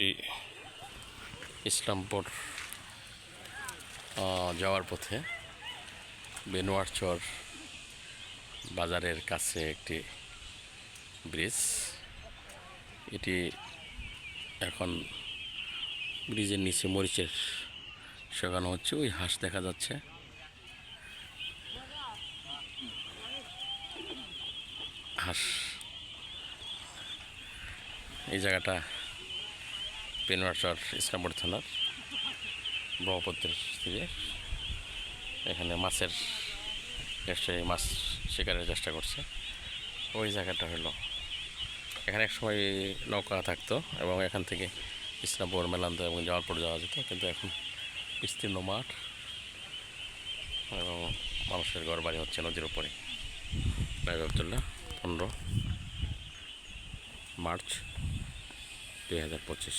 এটি ইসলামপুর যাওয়ার পথে বেনোয়ারচর বাজারের কাছে একটি ব্রিজ। এটি এখন ব্রিজের নিচে মরিচের সেখানো হচ্ছে, ওই হাঁস দেখা যাচ্ছে। হাঁস, এই জায়গাটা পেনওয়ারচর ইসলামপুর থানার ব্রহ্মপুত্রের তীরে এখানে মাছের নিশ্চয়ই মাছ শিকারের চেষ্টা করছে। ওই জায়গাটা হলো। এখানে এক সময় নৌকা থাকতো এবং এখান থেকে ইসলামপুর মেলান্ত এবং জামালপুর যাওয়া যেত। কিন্তু এখন বিস্তীর্ণ মাঠ এবং মানুষের ঘর বাড়ি হচ্ছে নদীর উপরে। নাইব পনেরো মার্চ দুই হাজার পঁচিশ।